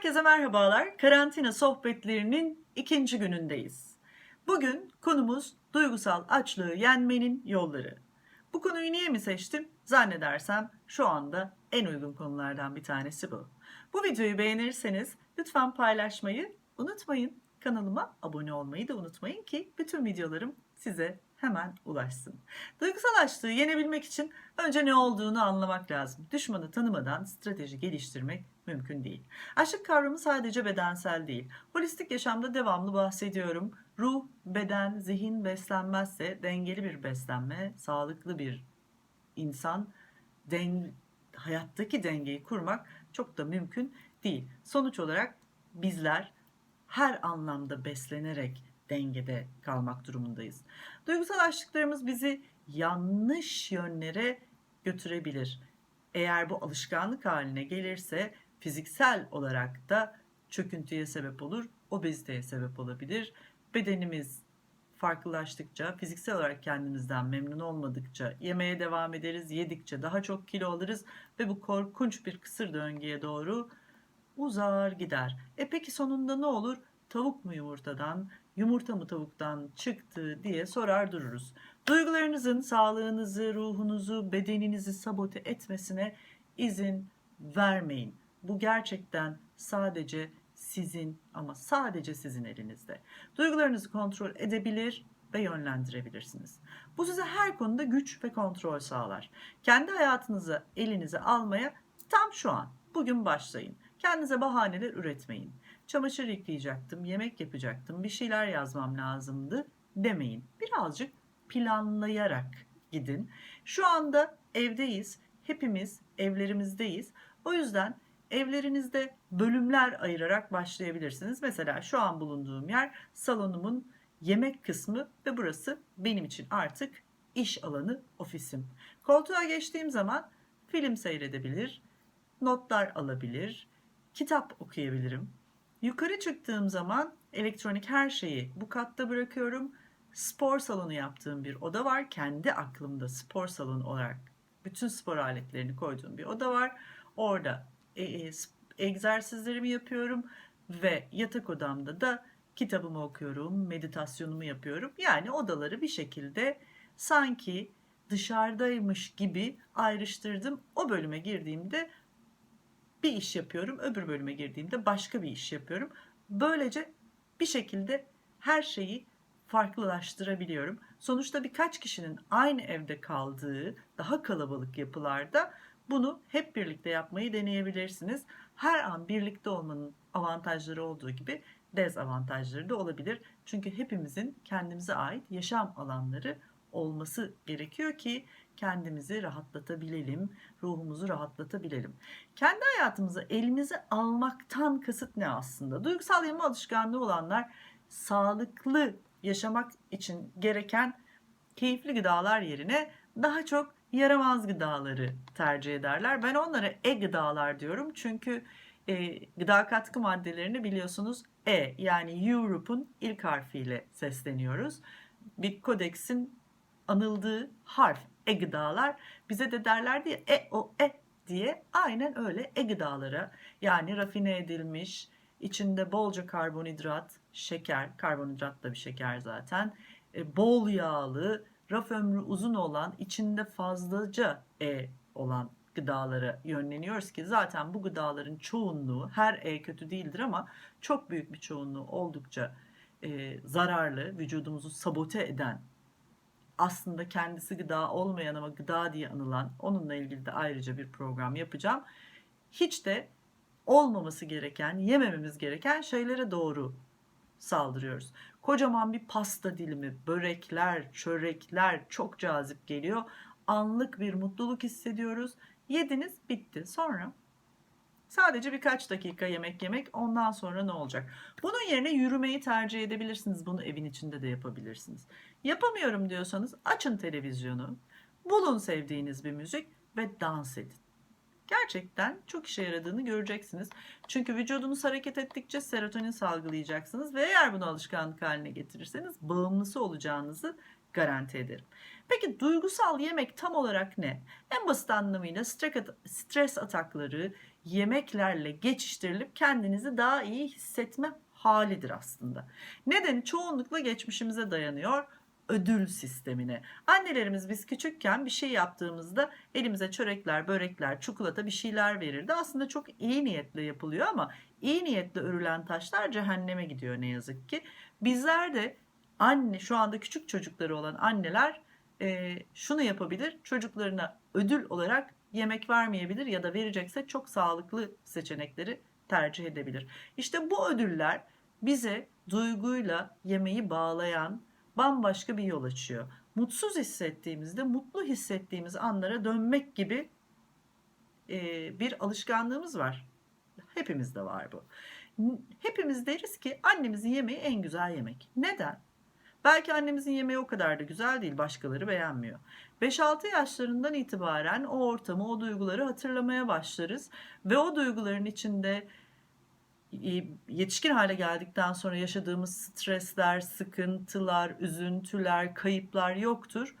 Herkese merhabalar. Karantina sohbetlerinin ikinci günündeyiz. Bugün konumuz duygusal açlığı yenmenin yolları. Bu konuyu niye mi seçtim? Zannedersem şu anda en uygun konulardan bir tanesi bu. Bu videoyu beğenirseniz lütfen paylaşmayı unutmayın. Kanalıma abone olmayı da unutmayın ki bütün videolarım size hemen ulaşsın. Duygusal açlığı yenebilmek için önce ne olduğunu anlamak lazım. Düşmanı tanımadan strateji geliştirmek mümkün değil. Açlık kavramı sadece bedensel değil. Holistik yaşamda devamlı bahsediyorum. Ruh, beden, zihin beslenmezse dengeli bir beslenme, sağlıklı bir insan, den, hayattaki dengeyi kurmak çok da mümkün değil. Sonuç olarak bizler her anlamda beslenerek dengede kalmak durumundayız. Duygusal açlıklarımız bizi yanlış yönlere götürebilir. Eğer bu alışkanlık haline gelirse fiziksel olarak da çöküntüye sebep olur, obeziteye sebep olabilir. Bedenimiz farklılaştıkça, fiziksel olarak kendimizden memnun olmadıkça yemeye devam ederiz, yedikçe daha çok kilo alırız ve bu korkunç bir kısır döngüye doğru uzar gider. E peki sonunda ne olur? Tavuk mu yumurtadan, yumurta mı tavuktan çıktı diye sorar dururuz. Duygularınızın sağlığınızı, ruhunuzu, bedeninizi sabote etmesine izin vermeyin. Bu gerçekten sadece sizin ama sadece sizin elinizde. Duygularınızı kontrol edebilir ve yönlendirebilirsiniz. Bu size her konuda güç ve kontrol sağlar. Kendi hayatınızı elinize almaya tam şu an, bugün başlayın. Kendinize bahaneler üretmeyin. Çamaşır yıkayacaktım, yemek yapacaktım, bir şeyler yazmam lazımdı demeyin. Birazcık planlayarak gidin. Şu anda evdeyiz. Hepimiz evlerimizdeyiz. O yüzden evlerinizde bölümler ayırarak başlayabilirsiniz. Mesela şu an bulunduğum yer salonumun yemek kısmı ve burası benim için artık iş alanı, ofisim. Koltuğa geçtiğim zaman film seyredebilir, notlar alabilir, kitap okuyabilirim. Yukarı çıktığım zaman elektronik her şeyi bu katta bırakıyorum. Spor salonu yaptığım bir oda var. Kendi aklımda spor salonu olarak bütün spor aletlerini koyduğum bir oda var. Orada e, e, egzersizlerimi yapıyorum ve yatak odamda da kitabımı okuyorum, meditasyonumu yapıyorum. Yani odaları bir şekilde sanki dışarıdaymış gibi ayrıştırdım. O bölüme girdiğimde bir iş yapıyorum, öbür bölüme girdiğimde başka bir iş yapıyorum. Böylece bir şekilde her şeyi farklılaştırabiliyorum. Sonuçta birkaç kişinin aynı evde kaldığı daha kalabalık yapılarda bunu hep birlikte yapmayı deneyebilirsiniz. Her an birlikte olmanın avantajları olduğu gibi dezavantajları da olabilir. Çünkü hepimizin kendimize ait yaşam alanları olması gerekiyor ki kendimizi rahatlatabilelim, ruhumuzu rahatlatabilelim. Kendi hayatımızı elimize almaktan kasıt ne aslında? Duygusal yeme alışkanlığı olanlar sağlıklı yaşamak için gereken keyifli gıdalar yerine daha çok yaramaz gıdaları tercih ederler. Ben onlara e-gıdalar diyorum çünkü e, gıda katkı maddelerini biliyorsunuz E yani Europe'un ilk harfiyle sesleniyoruz. Bir kodeksin anıldığı harf e-gıdalar bize de derlerdi ya e o e diye. Aynen öyle e-gıdalara yani rafine edilmiş içinde bolca karbonhidrat, şeker, karbonhidrat da bir şeker zaten, e, bol yağlı, raf ömrü uzun olan, içinde fazlaca e olan gıdalara yönleniyoruz ki zaten bu gıdaların çoğunluğu her e kötü değildir ama çok büyük bir çoğunluğu oldukça e, zararlı, vücudumuzu sabote eden aslında kendisi gıda olmayan ama gıda diye anılan onunla ilgili de ayrıca bir program yapacağım. Hiç de olmaması gereken, yemememiz gereken şeylere doğru saldırıyoruz. Kocaman bir pasta dilimi, börekler, çörekler çok cazip geliyor. Anlık bir mutluluk hissediyoruz. Yediniz, bitti. Sonra Sadece birkaç dakika yemek yemek ondan sonra ne olacak? Bunun yerine yürümeyi tercih edebilirsiniz. Bunu evin içinde de yapabilirsiniz. Yapamıyorum diyorsanız açın televizyonu. Bulun sevdiğiniz bir müzik ve dans edin. Gerçekten çok işe yaradığını göreceksiniz. Çünkü vücudunuz hareket ettikçe serotonin salgılayacaksınız ve eğer bunu alışkanlık haline getirirseniz bağımlısı olacağınızı garanti ederim. Peki duygusal yemek tam olarak ne? En basit anlamıyla stres atakları, yemeklerle geçiştirilip kendinizi daha iyi hissetme halidir aslında. Nedeni çoğunlukla geçmişimize dayanıyor ödül sistemine. Annelerimiz biz küçükken bir şey yaptığımızda elimize çörekler, börekler, çikolata bir şeyler verirdi. Aslında çok iyi niyetle yapılıyor ama iyi niyetle örülen taşlar cehenneme gidiyor ne yazık ki. Bizler de anne şu anda küçük çocukları olan anneler e, şunu yapabilir. Çocuklarına ödül olarak yemek vermeyebilir ya da verecekse çok sağlıklı seçenekleri tercih edebilir. İşte bu ödüller bize duyguyla yemeği bağlayan bambaşka bir yol açıyor. Mutsuz hissettiğimizde mutlu hissettiğimiz anlara dönmek gibi e, bir alışkanlığımız var. Hepimizde var bu. Hepimiz deriz ki annemizin yemeği en güzel yemek. Neden? Belki annemizin yemeği o kadar da güzel değil, başkaları beğenmiyor. 5-6 yaşlarından itibaren o ortamı, o duyguları hatırlamaya başlarız ve o duyguların içinde e, yetişkin hale geldikten sonra yaşadığımız stresler, sıkıntılar, üzüntüler, kayıplar yoktur.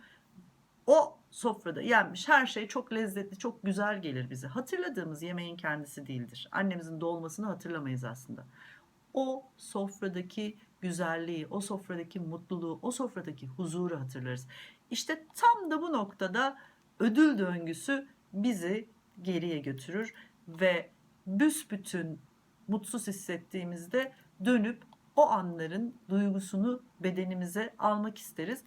O sofrada yenmiş her şey çok lezzetli, çok güzel gelir bize. Hatırladığımız yemeğin kendisi değildir. Annemizin dolmasını hatırlamayız aslında. O sofradaki güzelliği, o sofradaki mutluluğu, o sofradaki huzuru hatırlarız. İşte tam da bu noktada ödül döngüsü bizi geriye götürür ve büsbütün mutsuz hissettiğimizde dönüp o anların duygusunu bedenimize almak isteriz.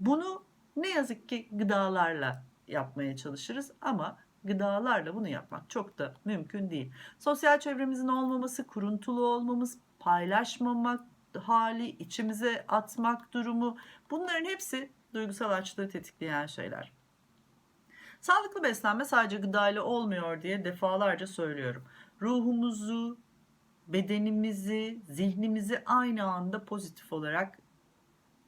Bunu ne yazık ki gıdalarla yapmaya çalışırız ama gıdalarla bunu yapmak çok da mümkün değil. Sosyal çevremizin olmaması, kuruntulu olmamız, paylaşmamak hali, içimize atmak durumu bunların hepsi duygusal açlığı tetikleyen şeyler. Sağlıklı beslenme sadece gıdayla olmuyor diye defalarca söylüyorum. Ruhumuzu, bedenimizi, zihnimizi aynı anda pozitif olarak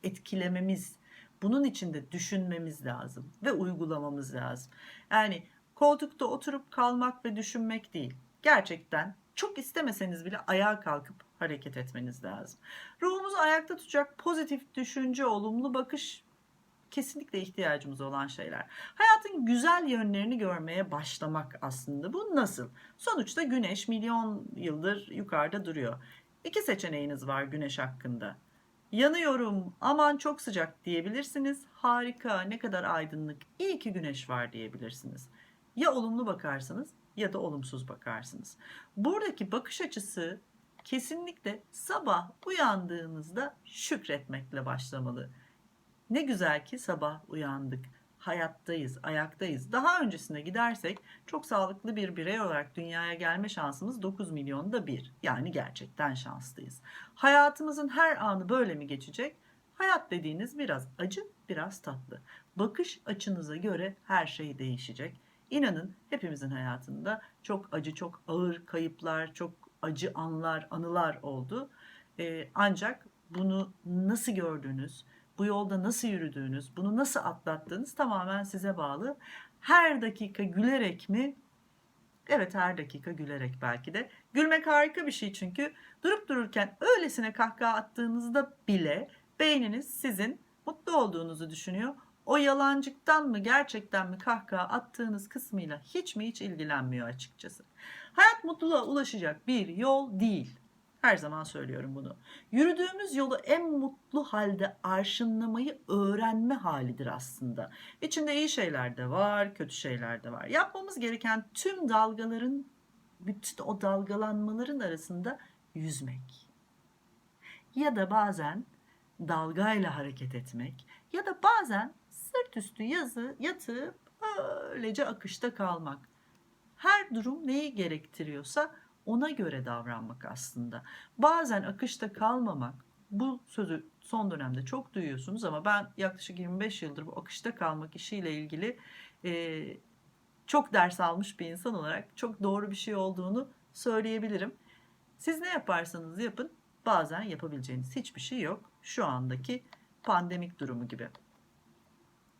etkilememiz, bunun için de düşünmemiz lazım ve uygulamamız lazım. Yani koltukta oturup kalmak ve düşünmek değil. Gerçekten çok istemeseniz bile ayağa kalkıp hareket etmeniz lazım. Ruhumuzu ayakta tutacak pozitif düşünce, olumlu bakış kesinlikle ihtiyacımız olan şeyler. Hayatın güzel yönlerini görmeye başlamak aslında. Bu nasıl? Sonuçta güneş milyon yıldır yukarıda duruyor. İki seçeneğiniz var güneş hakkında. Yanıyorum, aman çok sıcak diyebilirsiniz. Harika, ne kadar aydınlık, iyi ki güneş var diyebilirsiniz. Ya olumlu bakarsınız ya da olumsuz bakarsınız. Buradaki bakış açısı kesinlikle sabah uyandığınızda şükretmekle başlamalı. Ne güzel ki sabah uyandık. Hayattayız, ayaktayız. Daha öncesine gidersek çok sağlıklı bir birey olarak dünyaya gelme şansımız 9 milyonda bir. Yani gerçekten şanslıyız. Hayatımızın her anı böyle mi geçecek? Hayat dediğiniz biraz acı, biraz tatlı. Bakış açınıza göre her şey değişecek. İnanın hepimizin hayatında çok acı, çok ağır kayıplar, çok acı anlar, anılar oldu. Ee, ancak bunu nasıl gördünüz, bu yolda nasıl yürüdüğünüz, bunu nasıl atlattığınız tamamen size bağlı. Her dakika gülerek mi? Evet her dakika gülerek belki de. Gülmek harika bir şey çünkü durup dururken öylesine kahkaha attığınızda bile beyniniz sizin mutlu olduğunuzu düşünüyor. O yalancıktan mı gerçekten mi kahkaha attığınız kısmıyla hiç mi hiç ilgilenmiyor açıkçası. Hayat mutluluğa ulaşacak bir yol değil. Her zaman söylüyorum bunu. Yürüdüğümüz yolu en mutlu halde arşınlamayı öğrenme halidir aslında. İçinde iyi şeyler de var, kötü şeyler de var. Yapmamız gereken tüm dalgaların, bütün o dalgalanmaların arasında yüzmek. Ya da bazen dalgayla hareket etmek ya da bazen sırt üstü yazı yatıp öylece akışta kalmak. Her durum neyi gerektiriyorsa ona göre davranmak aslında. Bazen akışta kalmamak, bu sözü son dönemde çok duyuyorsunuz ama ben yaklaşık 25 yıldır bu akışta kalmak işiyle ilgili e, çok ders almış bir insan olarak çok doğru bir şey olduğunu söyleyebilirim. Siz ne yaparsanız yapın bazen yapabileceğiniz hiçbir şey yok. Şu andaki pandemik durumu gibi.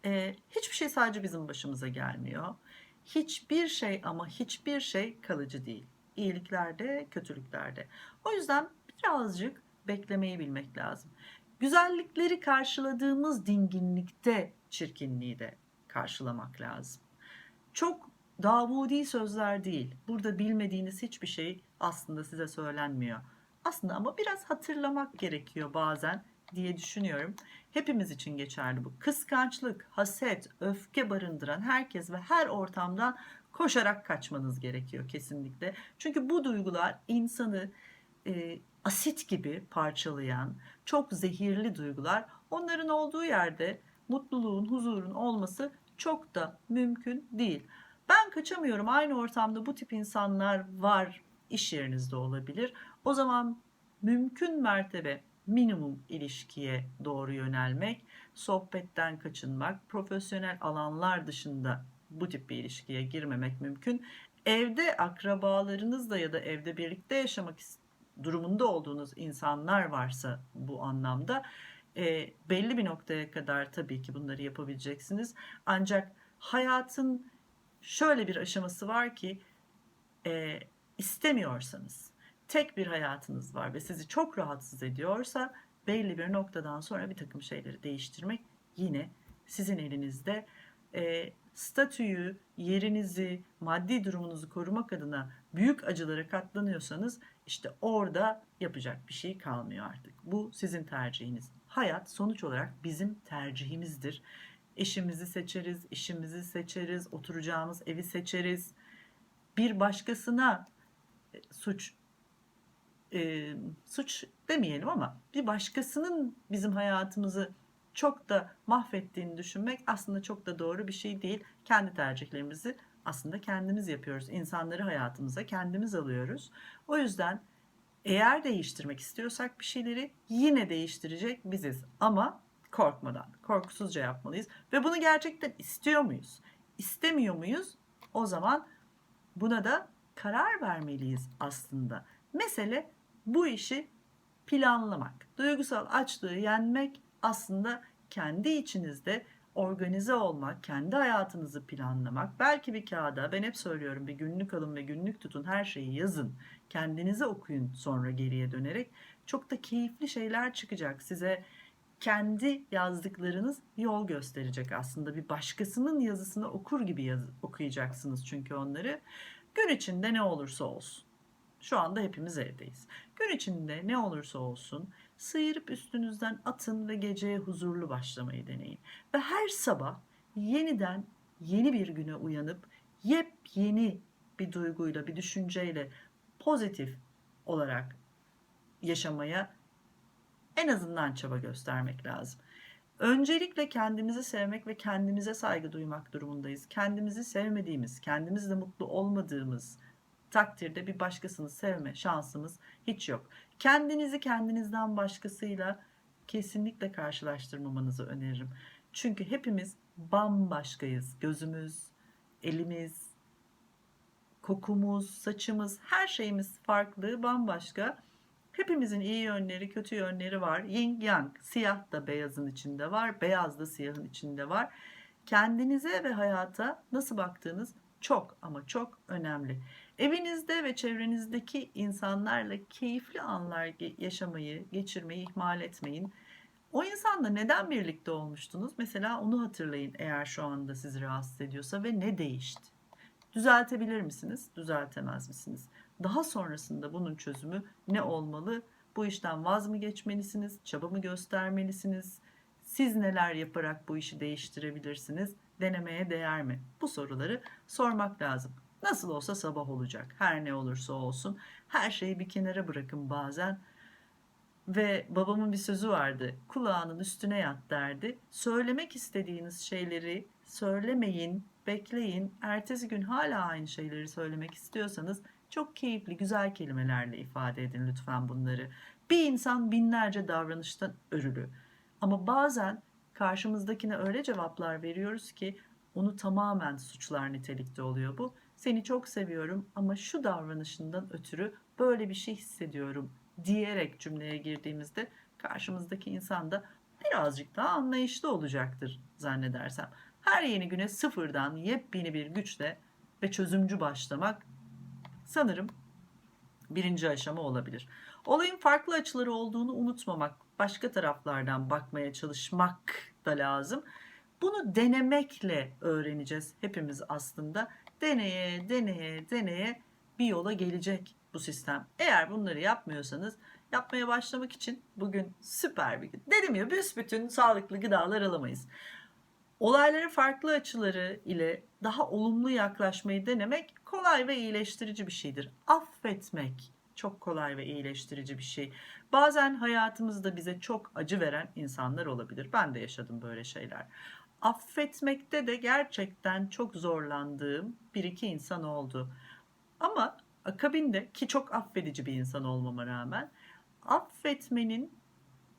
E, hiçbir şey sadece bizim başımıza gelmiyor. Hiçbir şey ama hiçbir şey kalıcı değil iyiliklerde, kötülüklerde. O yüzden birazcık beklemeyi bilmek lazım. Güzellikleri karşıladığımız dinginlikte çirkinliği de karşılamak lazım. Çok Davudi sözler değil. Burada bilmediğiniz hiçbir şey aslında size söylenmiyor. Aslında ama biraz hatırlamak gerekiyor bazen diye düşünüyorum. Hepimiz için geçerli bu. Kıskançlık, haset, öfke barındıran herkes ve her ortamdan koşarak kaçmanız gerekiyor kesinlikle. Çünkü bu duygular insanı e, asit gibi parçalayan, çok zehirli duygular. Onların olduğu yerde mutluluğun, huzurun olması çok da mümkün değil. Ben kaçamıyorum. Aynı ortamda bu tip insanlar var. İş yerinizde olabilir. O zaman mümkün mertebe minimum ilişkiye doğru yönelmek, sohbetten kaçınmak, profesyonel alanlar dışında bu tip bir ilişkiye girmemek mümkün. Evde akrabalarınızla ya da evde birlikte yaşamak durumunda olduğunuz insanlar varsa bu anlamda e, belli bir noktaya kadar tabii ki bunları yapabileceksiniz. Ancak hayatın şöyle bir aşaması var ki e, istemiyorsanız tek bir hayatınız var ve sizi çok rahatsız ediyorsa belli bir noktadan sonra bir takım şeyleri değiştirmek yine sizin elinizde. E, statüyü, yerinizi, maddi durumunuzu korumak adına büyük acılara katlanıyorsanız işte orada yapacak bir şey kalmıyor artık. Bu sizin tercihiniz. Hayat sonuç olarak bizim tercihimizdir. Eşimizi seçeriz, işimizi seçeriz, oturacağımız evi seçeriz. Bir başkasına e, suç e, suç demeyelim ama bir başkasının bizim hayatımızı çok da mahvettiğini düşünmek aslında çok da doğru bir şey değil. Kendi tercihlerimizi aslında kendimiz yapıyoruz. İnsanları hayatımıza kendimiz alıyoruz. O yüzden eğer değiştirmek istiyorsak bir şeyleri yine değiştirecek biziz. Ama korkmadan, korkusuzca yapmalıyız. Ve bunu gerçekten istiyor muyuz? İstemiyor muyuz? O zaman buna da karar vermeliyiz aslında. Mesele bu işi planlamak. Duygusal açlığı yenmek aslında kendi içinizde organize olmak, kendi hayatınızı planlamak. Belki bir kağıda, ben hep söylüyorum bir günlük alın ve günlük tutun, her şeyi yazın. Kendinize okuyun sonra geriye dönerek. Çok da keyifli şeyler çıkacak. Size kendi yazdıklarınız yol gösterecek aslında. Bir başkasının yazısını okur gibi yaz, okuyacaksınız çünkü onları. Gün içinde ne olursa olsun. Şu anda hepimiz evdeyiz. Gün içinde ne olursa olsun sıyırıp üstünüzden atın ve geceye huzurlu başlamayı deneyin. Ve her sabah yeniden yeni bir güne uyanıp yepyeni bir duyguyla, bir düşünceyle pozitif olarak yaşamaya en azından çaba göstermek lazım. Öncelikle kendimizi sevmek ve kendimize saygı duymak durumundayız. Kendimizi sevmediğimiz, kendimizle mutlu olmadığımız takdirde bir başkasını sevme şansımız hiç yok. Kendinizi kendinizden başkasıyla kesinlikle karşılaştırmamanızı öneririm. Çünkü hepimiz bambaşkayız. Gözümüz, elimiz, kokumuz, saçımız, her şeyimiz farklı, bambaşka. Hepimizin iyi yönleri, kötü yönleri var. Yin yang, siyah da beyazın içinde var, beyaz da siyahın içinde var. Kendinize ve hayata nasıl baktığınız çok ama çok önemli. Evinizde ve çevrenizdeki insanlarla keyifli anlar yaşamayı, geçirmeyi ihmal etmeyin. O insanla neden birlikte olmuştunuz? Mesela onu hatırlayın eğer şu anda sizi rahatsız ediyorsa ve ne değişti? Düzeltebilir misiniz? Düzeltemez misiniz? Daha sonrasında bunun çözümü ne olmalı? Bu işten vaz mı geçmelisiniz? Çaba mı göstermelisiniz? Siz neler yaparak bu işi değiştirebilirsiniz? Denemeye değer mi? Bu soruları sormak lazım. Nasıl olsa sabah olacak. Her ne olursa olsun. Her şeyi bir kenara bırakın bazen. Ve babamın bir sözü vardı. Kulağının üstüne yat derdi. Söylemek istediğiniz şeyleri söylemeyin, bekleyin. Ertesi gün hala aynı şeyleri söylemek istiyorsanız çok keyifli, güzel kelimelerle ifade edin lütfen bunları. Bir insan binlerce davranıştan örülü. Ama bazen karşımızdakine öyle cevaplar veriyoruz ki onu tamamen suçlar nitelikte oluyor bu. Seni çok seviyorum ama şu davranışından ötürü böyle bir şey hissediyorum diyerek cümleye girdiğimizde karşımızdaki insan da birazcık daha anlayışlı olacaktır zannedersem. Her yeni güne sıfırdan yepyeni bir güçle ve çözümcü başlamak sanırım birinci aşama olabilir. Olayın farklı açıları olduğunu unutmamak, başka taraflardan bakmaya çalışmak da lazım. Bunu denemekle öğreneceğiz hepimiz aslında. Deneye deneye deneye bir yola gelecek bu sistem. Eğer bunları yapmıyorsanız yapmaya başlamak için bugün süper bir gün. Dedim ya büsbütün sağlıklı gıdalar alamayız. Olaylara farklı açıları ile daha olumlu yaklaşmayı denemek kolay ve iyileştirici bir şeydir. Affetmek çok kolay ve iyileştirici bir şey. Bazen hayatımızda bize çok acı veren insanlar olabilir. Ben de yaşadım böyle şeyler. Affetmekte de gerçekten çok zorlandığım bir iki insan oldu. Ama akabinde ki çok affedici bir insan olmama rağmen affetmenin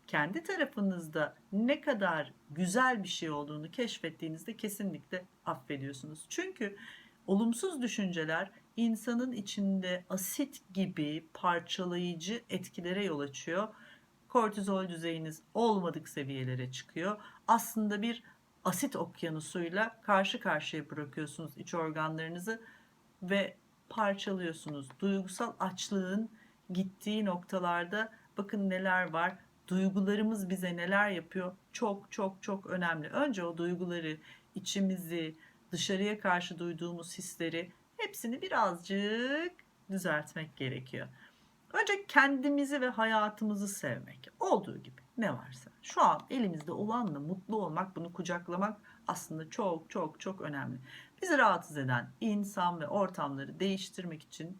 kendi tarafınızda ne kadar güzel bir şey olduğunu keşfettiğinizde kesinlikle affediyorsunuz. Çünkü olumsuz düşünceler insanın içinde asit gibi parçalayıcı etkilere yol açıyor. Kortizol düzeyiniz olmadık seviyelere çıkıyor. Aslında bir asit okyanusuyla karşı karşıya bırakıyorsunuz iç organlarınızı ve parçalıyorsunuz. Duygusal açlığın gittiği noktalarda bakın neler var. Duygularımız bize neler yapıyor? Çok çok çok önemli. Önce o duyguları, içimizi, dışarıya karşı duyduğumuz hisleri hepsini birazcık düzeltmek gerekiyor. Önce kendimizi ve hayatımızı sevmek. Olduğu gibi ne varsa. Şu an elimizde olanla mutlu olmak, bunu kucaklamak aslında çok çok çok önemli. Bizi rahatsız eden insan ve ortamları değiştirmek için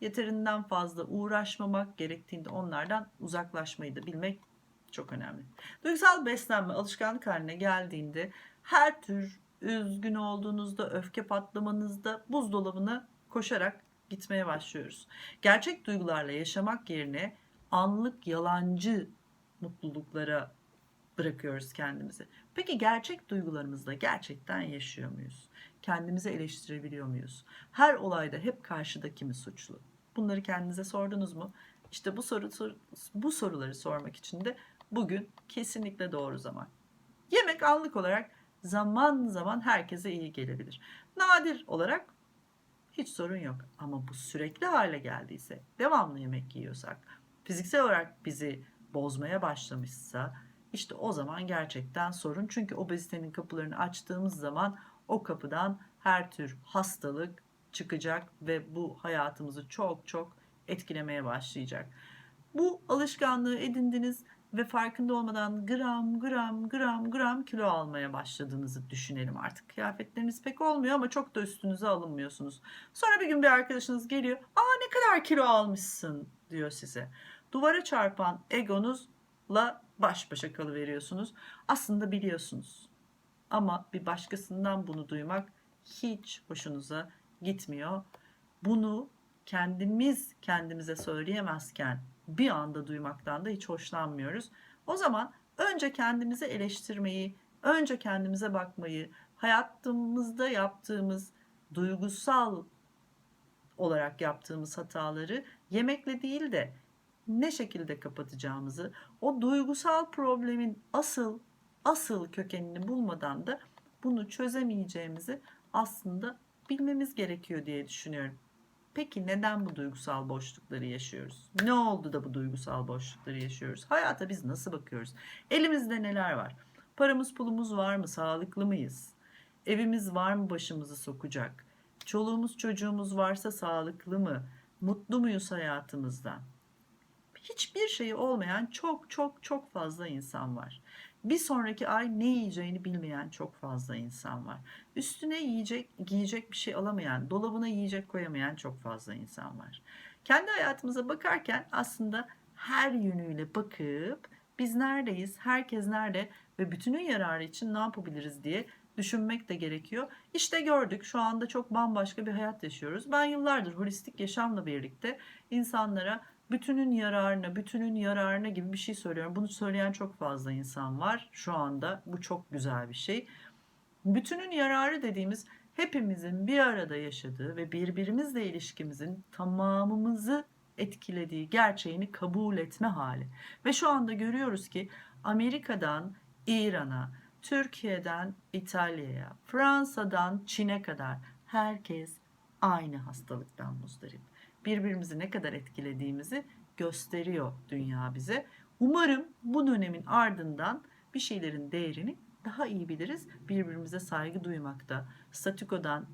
yeterinden fazla uğraşmamak gerektiğinde onlardan uzaklaşmayı da bilmek çok önemli. Duygusal beslenme alışkanlık haline geldiğinde her tür üzgün olduğunuzda, öfke patlamanızda buzdolabına koşarak gitmeye başlıyoruz. Gerçek duygularla yaşamak yerine anlık yalancı mutluluklara bırakıyoruz kendimizi. Peki gerçek duygularımızla gerçekten yaşıyor muyuz? Kendimizi eleştirebiliyor muyuz? Her olayda hep karşıdaki mi suçlu? Bunları kendinize sordunuz mu? İşte bu soru bu soruları sormak için de bugün kesinlikle doğru zaman. Yemek anlık olarak zaman zaman herkese iyi gelebilir. Nadir olarak hiç sorun yok. Ama bu sürekli hale geldiyse, devamlı yemek yiyorsak, fiziksel olarak bizi bozmaya başlamışsa işte o zaman gerçekten sorun. Çünkü obezitenin kapılarını açtığımız zaman o kapıdan her tür hastalık çıkacak ve bu hayatımızı çok çok etkilemeye başlayacak. Bu alışkanlığı edindiniz ve farkında olmadan gram gram gram gram kilo almaya başladığınızı düşünelim artık. Kıyafetleriniz pek olmuyor ama çok da üstünüze alınmıyorsunuz. Sonra bir gün bir arkadaşınız geliyor. Aa ne kadar kilo almışsın diyor size. Duvara çarpan egonuzla baş başa kalıveriyorsunuz. Aslında biliyorsunuz. Ama bir başkasından bunu duymak hiç hoşunuza gitmiyor. Bunu kendimiz kendimize söyleyemezken bir anda duymaktan da hiç hoşlanmıyoruz. O zaman önce kendimizi eleştirmeyi, önce kendimize bakmayı, hayatımızda yaptığımız duygusal olarak yaptığımız hataları yemekle değil de ne şekilde kapatacağımızı, o duygusal problemin asıl asıl kökenini bulmadan da bunu çözemeyeceğimizi aslında bilmemiz gerekiyor diye düşünüyorum. Peki neden bu duygusal boşlukları yaşıyoruz? Ne oldu da bu duygusal boşlukları yaşıyoruz? Hayata biz nasıl bakıyoruz? Elimizde neler var? Paramız pulumuz var mı? Sağlıklı mıyız? Evimiz var mı başımızı sokacak? Çoluğumuz çocuğumuz varsa sağlıklı mı? Mutlu muyuz hayatımızdan? Hiçbir şeyi olmayan çok çok çok fazla insan var. Bir sonraki ay ne yiyeceğini bilmeyen çok fazla insan var. Üstüne yiyecek, giyecek bir şey alamayan, dolabına yiyecek koyamayan çok fazla insan var. Kendi hayatımıza bakarken aslında her yönüyle bakıp biz neredeyiz, herkes nerede ve bütünün yararı için ne yapabiliriz diye düşünmek de gerekiyor. İşte gördük şu anda çok bambaşka bir hayat yaşıyoruz. Ben yıllardır holistik yaşamla birlikte insanlara bütünün yararına, bütünün yararına gibi bir şey söylüyorum. Bunu söyleyen çok fazla insan var şu anda. Bu çok güzel bir şey. Bütünün yararı dediğimiz hepimizin bir arada yaşadığı ve birbirimizle ilişkimizin tamamımızı etkilediği gerçeğini kabul etme hali. Ve şu anda görüyoruz ki Amerika'dan İran'a, Türkiye'den İtalya'ya, Fransa'dan Çin'e kadar herkes aynı hastalıktan muzdarip birbirimizi ne kadar etkilediğimizi gösteriyor dünya bize. Umarım bu dönemin ardından bir şeylerin değerini daha iyi biliriz. Birbirimize saygı duymakta, statükodan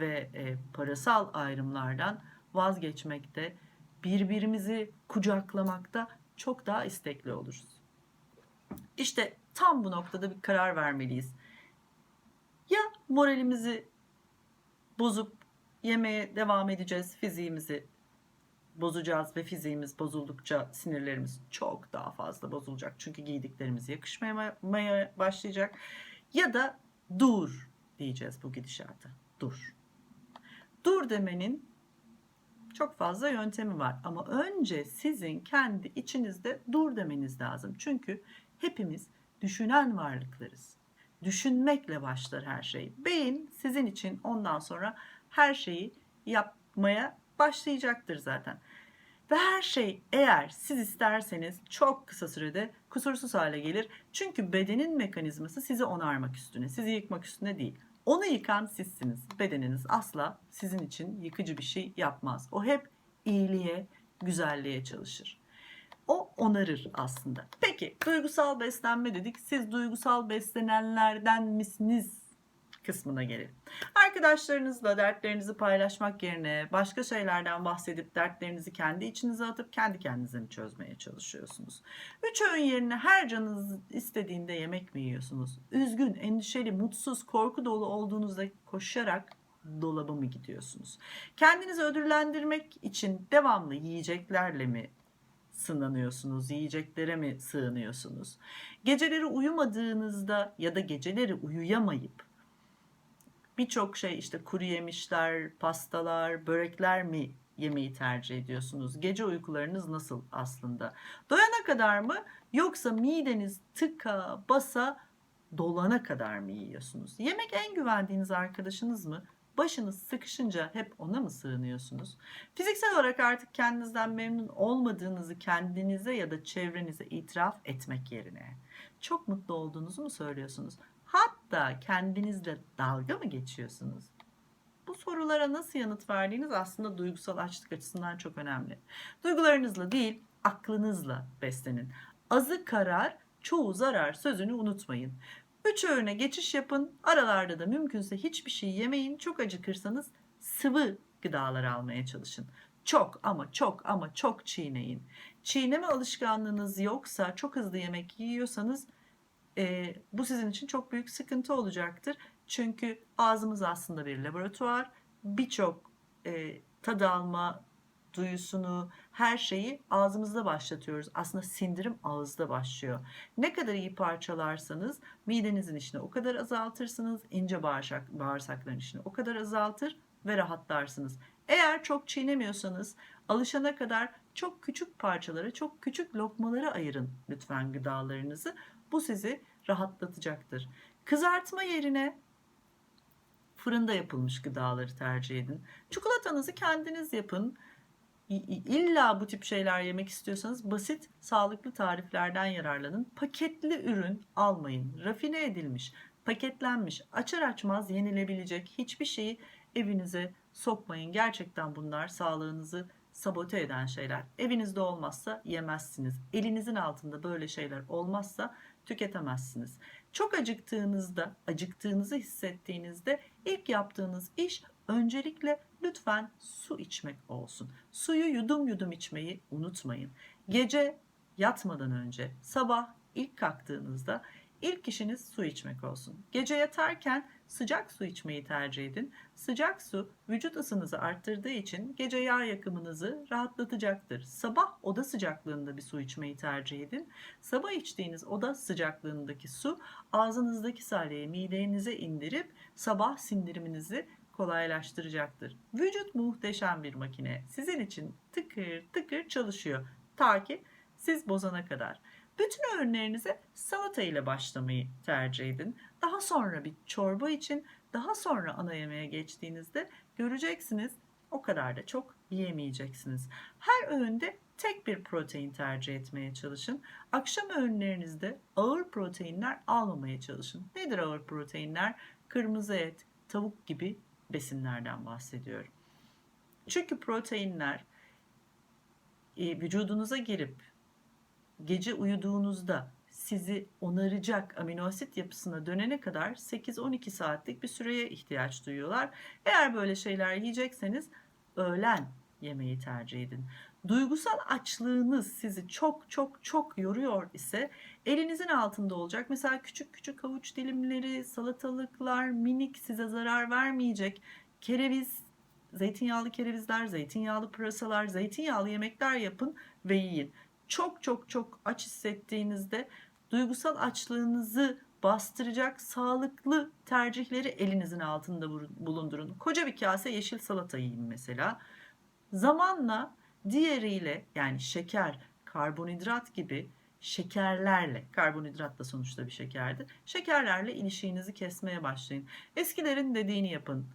ve e, parasal ayrımlardan vazgeçmekte, birbirimizi kucaklamakta çok daha istekli oluruz. İşte tam bu noktada bir karar vermeliyiz. Ya moralimizi bozup yemeye devam edeceğiz, fiziğimizi bozacağız ve fiziğimiz bozuldukça sinirlerimiz çok daha fazla bozulacak. Çünkü giydiklerimiz yakışmaya başlayacak. Ya da dur diyeceğiz bu gidişata. Dur. Dur demenin çok fazla yöntemi var ama önce sizin kendi içinizde dur demeniz lazım. Çünkü hepimiz düşünen varlıklarız. Düşünmekle başlar her şey. Beyin sizin için ondan sonra her şeyi yapmaya başlayacaktır zaten. Ve her şey eğer siz isterseniz çok kısa sürede kusursuz hale gelir. Çünkü bedenin mekanizması sizi onarmak üstüne, sizi yıkmak üstüne değil. Onu yıkan sizsiniz. Bedeniniz asla sizin için yıkıcı bir şey yapmaz. O hep iyiliğe, güzelliğe çalışır. O onarır aslında. Peki duygusal beslenme dedik. Siz duygusal beslenenlerden misiniz kısmına gelelim. Arkadaşlarınızla dertlerinizi paylaşmak yerine başka şeylerden bahsedip dertlerinizi kendi içinize atıp kendi kendinize mi çözmeye çalışıyorsunuz? Üç öğün yerine her canınız istediğinde yemek mi yiyorsunuz? Üzgün, endişeli, mutsuz, korku dolu olduğunuzda koşarak dolaba mı gidiyorsunuz? Kendinizi ödüllendirmek için devamlı yiyeceklerle mi sınanıyorsunuz? Yiyeceklere mi sığınıyorsunuz? Geceleri uyumadığınızda ya da geceleri uyuyamayıp birçok şey işte kuru yemişler, pastalar, börekler mi yemeği tercih ediyorsunuz? Gece uykularınız nasıl aslında? Doyana kadar mı yoksa mideniz tıka basa dolana kadar mı yiyorsunuz? Yemek en güvendiğiniz arkadaşınız mı? Başınız sıkışınca hep ona mı sığınıyorsunuz? Fiziksel olarak artık kendinizden memnun olmadığınızı kendinize ya da çevrenize itiraf etmek yerine çok mutlu olduğunuzu mu söylüyorsunuz? Hatta kendinizle dalga mı geçiyorsunuz? Bu sorulara nasıl yanıt verdiğiniz aslında duygusal açlık açısından çok önemli. Duygularınızla değil, aklınızla beslenin. Azı karar, çoğu zarar sözünü unutmayın. Üç öğüne geçiş yapın. Aralarda da mümkünse hiçbir şey yemeyin. Çok acıkırsanız sıvı gıdalar almaya çalışın. Çok ama çok ama çok çiğneyin. Çiğneme alışkanlığınız yoksa, çok hızlı yemek yiyorsanız e, bu sizin için çok büyük sıkıntı olacaktır. Çünkü ağzımız aslında bir laboratuvar. Birçok e, tad alma duyusunu, her şeyi ağzımızda başlatıyoruz. Aslında sindirim ağızda başlıyor. Ne kadar iyi parçalarsanız midenizin işini o kadar azaltırsınız. ince bağırsak, bağırsakların işini o kadar azaltır ve rahatlarsınız. Eğer çok çiğnemiyorsanız alışana kadar çok küçük parçalara, çok küçük lokmalara ayırın lütfen gıdalarınızı. Bu sizi rahatlatacaktır. Kızartma yerine fırında yapılmış gıdaları tercih edin. Çikolatanızı kendiniz yapın. İlla bu tip şeyler yemek istiyorsanız basit, sağlıklı tariflerden yararlanın. Paketli ürün almayın. Rafine edilmiş, paketlenmiş, açar açmaz yenilebilecek hiçbir şeyi evinize sokmayın. Gerçekten bunlar sağlığınızı sabote eden şeyler. Evinizde olmazsa yemezsiniz. Elinizin altında böyle şeyler olmazsa tüketemezsiniz. Çok acıktığınızda, acıktığınızı hissettiğinizde ilk yaptığınız iş öncelikle lütfen su içmek olsun. Suyu yudum yudum içmeyi unutmayın. Gece yatmadan önce, sabah ilk kalktığınızda ilk işiniz su içmek olsun. Gece yatarken sıcak su içmeyi tercih edin. Sıcak su vücut ısınızı arttırdığı için gece yağ yakımınızı rahatlatacaktır. Sabah oda sıcaklığında bir su içmeyi tercih edin. Sabah içtiğiniz oda sıcaklığındaki su ağzınızdaki salyeyi midenize indirip sabah sindiriminizi kolaylaştıracaktır. Vücut muhteşem bir makine. Sizin için tıkır tıkır çalışıyor. Ta ki siz bozana kadar. Bütün öğünlerinize salata ile başlamayı tercih edin. Daha sonra bir çorba için, daha sonra ana yemeğe geçtiğinizde göreceksiniz o kadar da çok yiyemeyeceksiniz. Her öğünde tek bir protein tercih etmeye çalışın. Akşam öğünlerinizde ağır proteinler almamaya çalışın. Nedir ağır proteinler? Kırmızı et, tavuk gibi besinlerden bahsediyorum. Çünkü proteinler e, vücudunuza girip gece uyuduğunuzda sizi onaracak amino asit yapısına dönene kadar 8-12 saatlik bir süreye ihtiyaç duyuyorlar. Eğer böyle şeyler yiyecekseniz öğlen yemeği tercih edin. Duygusal açlığınız sizi çok çok çok yoruyor ise elinizin altında olacak. Mesela küçük küçük havuç dilimleri, salatalıklar, minik size zarar vermeyecek kereviz, zeytinyağlı kerevizler, zeytinyağlı pırasalar, zeytinyağlı yemekler yapın ve yiyin. Çok çok çok aç hissettiğinizde duygusal açlığınızı bastıracak sağlıklı tercihleri elinizin altında bulundurun. Koca bir kase yeşil salata yiyin mesela. Zamanla diğeriyle yani şeker, karbonhidrat gibi şekerlerle, karbonhidrat da sonuçta bir şekerdir. Şekerlerle ilişiğinizi kesmeye başlayın. Eskilerin dediğini yapın.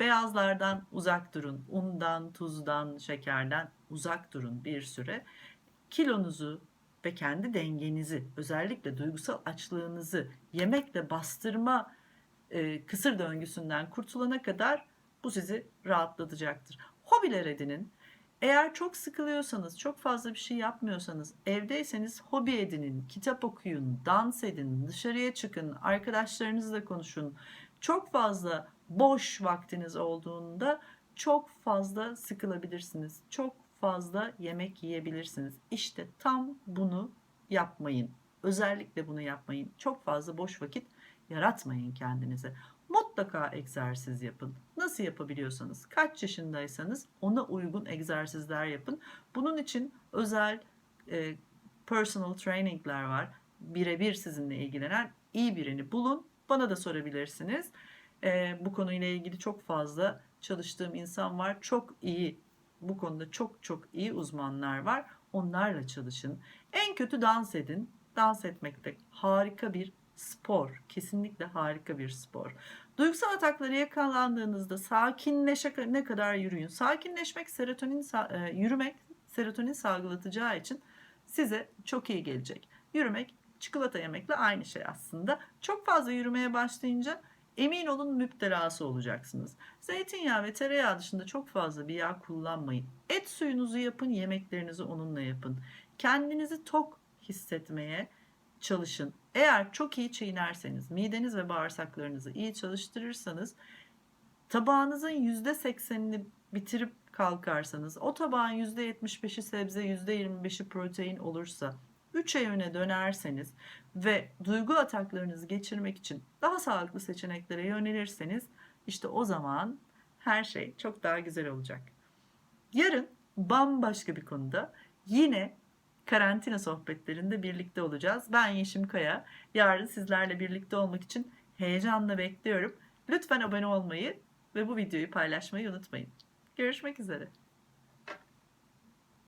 Beyazlardan uzak durun. Undan, tuzdan, şekerden uzak durun bir süre. Kilonuzu ve kendi dengenizi, özellikle duygusal açlığınızı yemekle bastırma e, kısır döngüsünden kurtulana kadar bu sizi rahatlatacaktır. Hobiler edinin. Eğer çok sıkılıyorsanız, çok fazla bir şey yapmıyorsanız, evdeyseniz hobi edinin, kitap okuyun, dans edin, dışarıya çıkın, arkadaşlarınızla konuşun. Çok fazla boş vaktiniz olduğunda çok fazla sıkılabilirsiniz. Çok fazla yemek yiyebilirsiniz. İşte tam bunu yapmayın. Özellikle bunu yapmayın. Çok fazla boş vakit yaratmayın kendinize. Mutlaka egzersiz yapın. Nasıl yapabiliyorsanız, kaç yaşındaysanız ona uygun egzersizler yapın. Bunun için özel e, personal trainingler var. Birebir sizinle ilgilenen iyi birini bulun. Bana da sorabilirsiniz. E, bu konuyla ilgili çok fazla çalıştığım insan var. Çok iyi bu konuda çok çok iyi uzmanlar var. Onlarla çalışın. En kötü dans edin. Dans etmek de harika bir spor. Kesinlikle harika bir spor. Duygusal ataklara yakalandığınızda sakinleşene kadar yürüyün. Sakinleşmek, serotonin e, yürümek serotonin salgılatacağı için size çok iyi gelecek. Yürümek çikolata yemekle aynı şey aslında. Çok fazla yürümeye başlayınca emin olun müptelası olacaksınız. Zeytinyağı ve tereyağı dışında çok fazla bir yağ kullanmayın. Et suyunuzu yapın, yemeklerinizi onunla yapın. Kendinizi tok hissetmeye çalışın. Eğer çok iyi çiğnerseniz, mideniz ve bağırsaklarınızı iyi çalıştırırsanız, tabağınızın %80'ini bitirip kalkarsanız, o tabağın %75'i sebze, %25'i protein olursa, 3 öne dönerseniz ve duygu ataklarınızı geçirmek için daha sağlıklı seçeneklere yönelirseniz, işte o zaman her şey çok daha güzel olacak. Yarın bambaşka bir konuda yine karantina sohbetlerinde birlikte olacağız. Ben Yeşim Kaya. Yarın sizlerle birlikte olmak için heyecanla bekliyorum. Lütfen abone olmayı ve bu videoyu paylaşmayı unutmayın. Görüşmek üzere.